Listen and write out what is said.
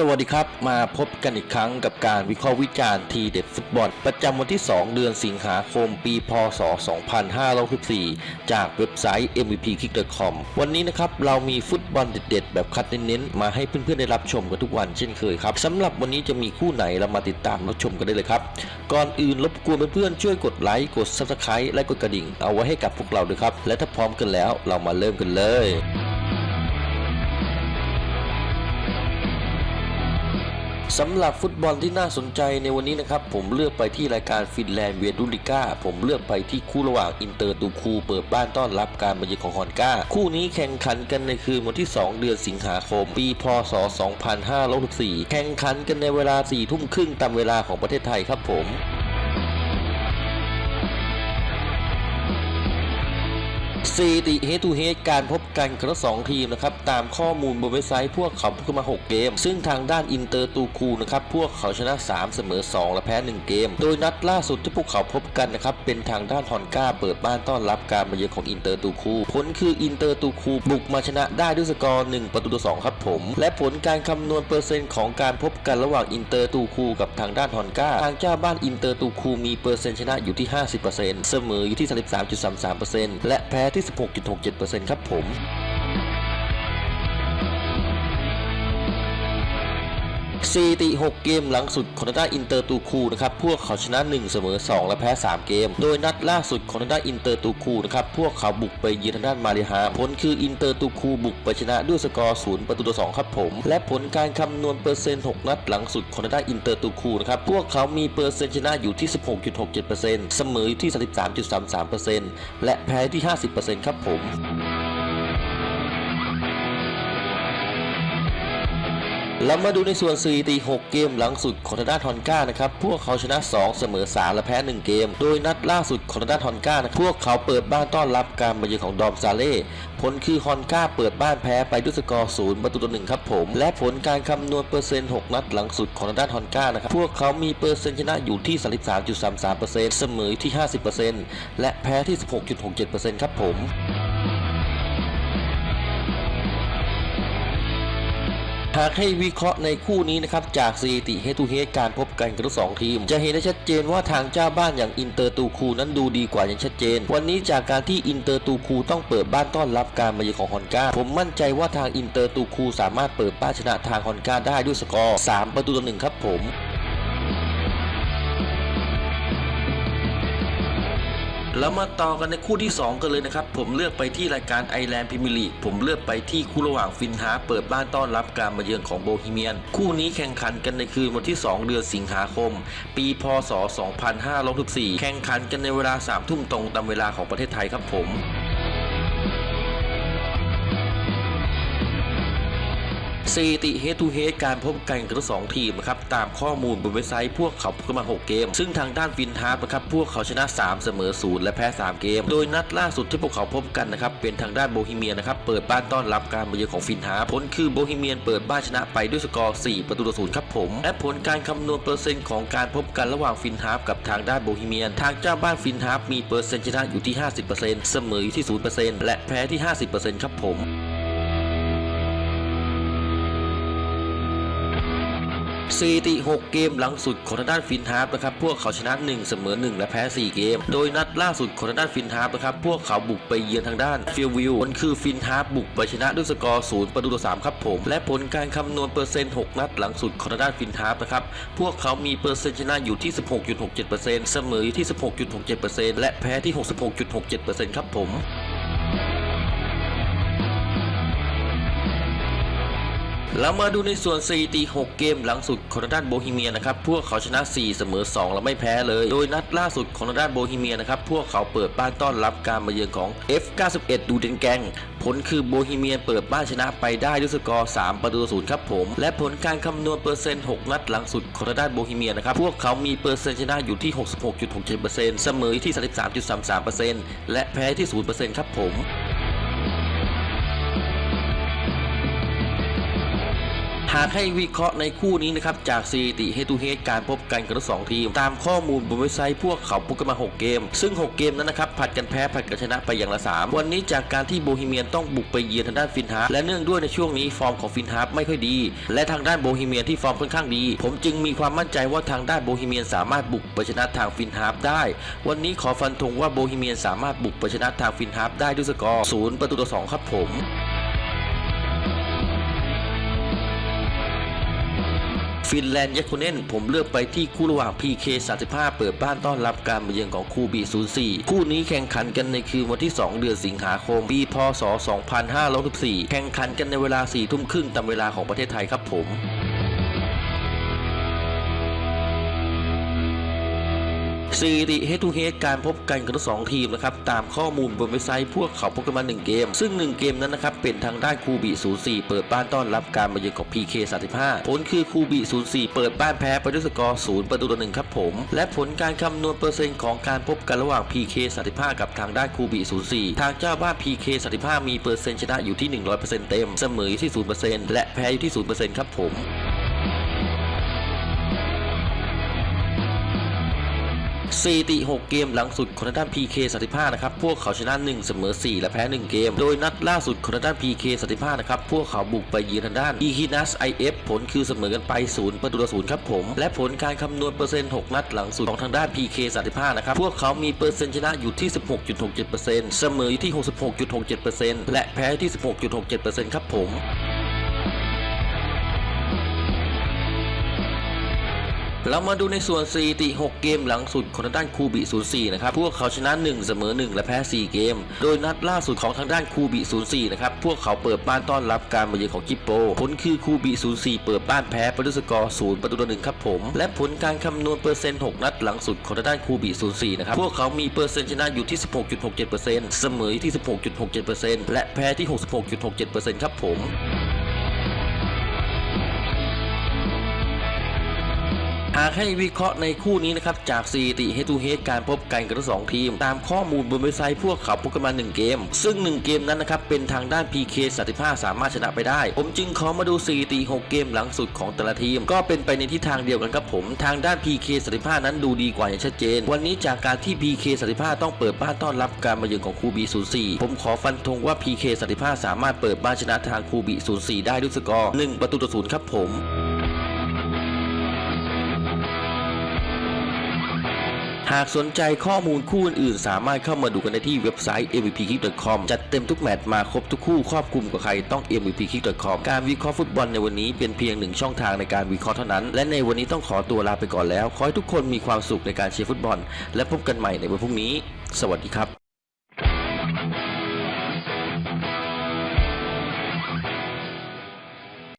สวัสดีครับมาพบกันอีกครั้งกับการวิเคราะห์วิจารณ์ทีเด็ดฟุตบอล ประจำวันที่ 2 เดือนสิงหาคมปีพศ 2564 จากเว็บไซต์ mvpkick.com วันนี้นะครับ เรามีฟุตบอลเด็ดๆ แบบคัดเน้นๆ มาให้เพื่อนๆ ได้รับชมกันทุกวันเช่นเคยครับสำหรับวันนี้จะมีคู่ไหนเรามาติดตามรับชมกันได้เลยครับ ก่อนอื่นรบกวนเพื่อนๆช่วยกดไลค์กด subscribe และกดกระดิ่ง เอาไว้ให้กับพวกเราด้วยครับและถ้าพร้อมกันแล้วเรามาเริ่มกันเลย สำหรับฟุตบอลที่น่าสนใจในวันนี้นะครับ ผมเลือกไปที่รายการฟินแลนด์เวียดูลิก้าผมเลือกไปที่คู่ระหว่างอินเตอร์ตูคูเปิดบ้านต้อนรับการมาเยือนของฮอนก้า คู่นี้แข่งขันกันในคืนวันที่ 2 เดือนสิงหาคม ปีพศ 2564 แข่งขันกันในเวลา4ทุ่มครึ่งตามเวลาของประเทศไทยครับผม สถิติ head to head การพบกันของทั้งสองทีมนะครับตามข้อมูลบนเว็บไซต์พวกเขาพูดมา 6 เกม ซึ่งทางด้านอินเตอร์ตูคูนะครับพวกเขาชนะ 3 เสมอ 2 และแพ้ 1 เกม โดยนัดล่าสุดที่พวกเขาพบกันนะครับเป็นทางด้านฮอนก้าเปิดบ้านต้อนรับการมาเยือนของอินเตอร์ตูคูผลคืออินเตอร์ตูคูบุกมาชนะได้ด้วยสกอร์ 1 ประตูต่อ2ครับผม และผลการคำนวณเปอร์เซ็นต์ของการพบกันระหว่างอินเตอร์ตูคูกับทางด้านฮอนก้าทางเจ้าบ้านอินเตอร์ตูคูมีเปอร์เซ็นต์ชนะอยู่ที่ 50%เสมออยู่ที่ 33.33%และแพ้ที่16.67%ครับผม สติ6เกมหลังสุดของทางด้านอินเตอร์ตูคูนะครับพวกเขาชนะ 1 เสมอ 2 และแพ้ 3 เกม โดยนัดล่าสุดของทางด้านอินเตอร์ตูคูนะครับพวกเขาบุกไปเยือนทางด้านมาริฮาผลคืออินเตอร์ตูคูบุกไปชนะด้วยสกอร์0ประตูต่อ2ครับผม และผลการคำนวณเปอร์เซ็นต์ 6 นัดหลังสุดของทางด้านอินเตอร์ตูคูนะครับพวกเขามีเปอร์เซ็นต์ชนะอยู่ที่ 16.67%เสมออยู่ที่ 33.33%และแพ้ที่ 50%ครับผม แล้วมาดูในส่วนสถิติ6 เกมหลังสุดของทางด้านฮอนก้านะครับ พวกเขาชนะ 2 เสมอ 3 และแพ้ 1 เกม โดยนัดล่าสุดของทางด้านฮอนก้านะครับพวกเขาเปิดบ้านต้อนรับการมาเยือนของดอมซาเล่ ผลคือฮอนก้าเปิดบ้านแพ้ไปด้วยสกอร์0ประตูต่อ1ครับผม และผลการคำนวณเปอร์เซ็นต์ 6 นัดหลังสุดของทางด้านฮอนก้านะครับ พวกเขามีเปอร์เซ็นต์ชนะอยู่ที่ 33.33%เสมอที่ 50%และแพ้ที่ 16.67%ครับผม หากให้วิเคราะห์ในคู่นี้นะครับจากสถิติเฮตูเฮดการพบกันของทั้งสองทีม จะเห็นได้ชัดเจนว่าทางเจ้าบ้านอย่างอินเตอร์ตูคูนั้นดูดีกว่าอย่างชัดเจน วันนี้จากการที่อินเตอร์ตูคูต้องเปิดบ้านต้อนรับการมาเยือนของฮอนกาผมมั่นใจว่าทางอินเตอร์ตูคูสามารถเปิดบ้านชนะทางฮอนกาได้ด้วยสกอร์ 3 ประตูต่อหนึ่งครับผม แล้วมาต่อกันในคู่ที่ 2 กันเลยนะครับ ผมเลือกไปที่รายการไอแลนด์พิมลีกผมเลือกไปที่คู่ระหว่างฟินฮาเปิดบ้านต้อนรับการมาเยือนของโบฮีเมียน คู่นี้แข่งขันกันในคืนวันที่ 2 เดือนสิงหาคม ปีพศ 2564 แข่งขันกันในเวลา3ทุ่มตรงตามเวลาของประเทศไทยครับผม สถิติ head to head การพบกันของทั้งสองทีมนะครับตามข้อมูลบนเว็บไซต์พวกเขาพบกันมา 6 เกม ซึ่งทางด้านฟินฮาร์ปนะครับพวกเขาชนะ 3 เสมอ 0 และแพ้ 3 เกม โดยนัดล่าสุดที่พวกเขาพบกันนะครับเป็นทางด้านโบฮีเมียนะครับเปิดบ้านต้อนรับการมาเยือนของฟินฮาร์ผลคือโบฮีเมียนเปิดบ้านชนะไปด้วยสกอร์ 4 ประตูต่อศูนย์ครับผม และผลการคำนวณเปอร์เซ็นต์ของการพบกันระหว่างฟินฮาร์กับทางด้านโบฮีเมียน ทางเจ้าบ้านฟินฮาร์มีเปอร์เซ็นต์ชนะอยู่ที่ 50%เสมออยู่ที่ 0%และแพ้ที่ 50%ครับผม สถิติ 6 เกมหลังสุดของทางด้านฟินฮาร์ปนะครับพวกเขาชนะ 1 เสมอ 1 และแพ้ 4 เกม โดยนัดล่าสุดของทางด้านฟินฮาร์ปนะครับพวกเขาบุกไปเยือนทางด้านฟิลวิวมันคือฟินฮาร์ปบุกไปชนะด้วยสกอร์0ประตูต่อ3ครับผม และผลการคำนวณเปอร์เซ็นต์ 6 นัดหลังสุดของทางด้านฟินฮาร์ปนะครับพวกเขามีเปอร์เซ็นต์ชนะอยู่ที่ 16.67%เสมออยู่ที่ 16.67%และแพ้ที่ 66.67%ครับผม แล้วมาดูในส่วนสถิติ6เกมหลังสุดของด้านโบฮีเมียนะครับ พวกเขาชนะ 4 เสมอ 2 และไม่แพ้เลย โดยนัดล่าสุดของด้านโบฮีเมียนะครับ พวกเขาเปิดบ้านต้อนรับการมาเยือนของ F91 ดูเดนแกง ผลคือโบฮีเมียนเปิดบ้านชนะไปได้ด้วยสกอร์ 3 ประตูศูนย์ครับผม และผลการคำนวณเปอร์เซ็นต์ 6 นัดหลังสุดของด้านโบฮีเมียนะครับ พวกเขามีเปอร์เซ็นต์ชนะอยู่ที่ 66.67%เสมอที่ 33.33%และแพ้ที่ 0%ครับผมากให้วิเคราะห์ในคู่นี้นะครับจากสถิติเฮตูเฮดการพบกันของทั้งสองทีม ตามข้อมูลบนเว็บไซต์พวกเขาพบกันมา 6 เกม ซึ่ง 6 เกมนั้นนะครับผัดกันแพ้ผัดกันชนะไปอย่างละ 3 วันนี้จากการที่โบฮีเมียนต้องบุกไปเยือนทางด้านฟินฮาร์และเนื่องด้วยในช่วงนี้ฟอร์มของฟินฮาร์ไม่ค่อยดี และทางด้านโบฮีเมียนที่ฟอร์มค่อนข้างดี ผมจึงมีความมั่นใจว่าทางด้านโบฮีเมียนสามารถบุกไปชนะทางฟินฮาร์ได้ วันนี้ขอฟันธงว่าโบฮีเมียนสามารถบุกไปชนะทางฟินฮาร์ได้ด้วยสกอร์ศูนย์ประตูต่อสองครับผม ฟินแลนด์ย k ค n เนนผมเลือกไปที่คู่ระหว่าง PK 35 เปิดบ้านต้อนรับการมาเยือนของคูบี04 คู่นี้แข่งขันกันในคืนวันที่ 2 เดือนสิงหาคม ปีพศ 2564 แข่งขันกันในเวลา 4 ทุ่มครึ่งตามเวลาของประเทศไทยครับผม สถิติ head to head การพบกันของทั้งสองทีมนะครับตามข้อมูลบนเว็บไซต์พวกเขาพบกันมา1เกม ซึ่ง 1 เกมนั้นนะครับเป็นทางด้านคูบี04 เปิดบ้านต้อนรับการมาเยือนของ PK 35ผลคือคูบี04 เปิดบ้านแพ้ไปด้วยสกอร์0ประตูต่อ1ครับผม และผลการคำนวณเปอร์เซ็นต์ของการพบกันระหว่าง PK 35กับทางด้านคูบี04 ทางเจ้าบ้าน PK 35มีเปอร์เซ็นต์ชนะอยู่ที่ 100%เต็ม เสมออยู่ที่ 0%และแพ้อยู่ที่ 0%ครับผม สถิติ6เกมหลังสุดของทางด้าน PK 35นะครับพวกเขาชนะ1เสมอ4 และแพ้ 1 เกม โดยนัดล่าสุดของทางด้าน PK 35นะครับพวกเขาบุกไปเยือนทางด้าน e k i n a s IF ผลคือเสมอกันไป0ประตูต่อ0ครับผม และผลการคำนวณเปอร์เซ็นต์ 6 นัดหลังสุดของทางด้าน PK 35นะครับพวกเขามีเปอร์เซ็นต์ชนะอยู่ที่ 16.67%เสมออยู่ที่ 66.67%และแพ้ที่ 16.67%ครับผม เรามาดูในส่วนสถิติ 6 เกมหลังสุดของทางด้านคูบิ 04 นะครับ พวกเขาชนะ 1 เสมอ 1 และแพ้ 4 เกม โดยนัดล่าสุดของทางด้านคูบิ 04 นะครับ พวกเขาเปิดบ้านต้อนรับการมาเยือนของกิปโป ผลคือคูบิ 04 เปิดบ้านแพ้ไปด้วยสกอร์ 0 ประตูต่อ 1 ครับผม และผลการคำนวณเปอร์เซ็นต์ 6 นัดหลังสุดของทางด้านคูบิ 04 นะครับ พวกเขามีเปอร์เซ็นต์ชนะอยู่ที่ 16.67%เสมอที่ 16.67%และแพ้ที่ 66.67%ครับผม หากให้วิเคราะห์ในคู่นี้นะครับจากสถิติ head to head การพบกันของทั้งสองทีม ตามข้อมูลบนเว็บไซต์พวกเขาพบกันมา 1 เกม ซึ่ง 1 เกมนั้นนะครับเป็นทางด้าน PK 35สามารถชนะไปได้ ผมจึงขอมาดูสถิติ6เกมหลังสุดของแต่ละทีม ก็เป็นไปในทิศทางเดียวกันครับผมทางด้าน PK 35นั้นดูดีกว่าอย่างชัดเจน วันนี้จากการที่ PK 35ต้องเปิดบ้านต้อนรับการมาเยือนของคูบี04ผมขอฟันธงว่า PK 35สามารถเปิดบ้านชนะทางคูบี04ได้ด้วยสกอร์1ประตูต่อ0ครับผม หากสนใจข้อมูลคู่อื่นๆสามารถเข้ามาดูกันได้ที่เว็บไซต์ mvpkick.com จัดเต็มทุกแมตช์มาครบทุกคู่ครอบคลุมกับใครต้อง mvpkick.com การวิเคราะห์ฟุตบอลในวันนี้เป็นเพียงหนึ่งช่องทางในการวิเคราะห์เท่านั้น และในวันนี้ต้องขอตัวลาไปก่อนแล้ว ขอให้ทุกคนมีความสุขในการเชียร์ฟุตบอล และพบกันใหม่ในวันพรุ่งนี้ สวัสดีครับ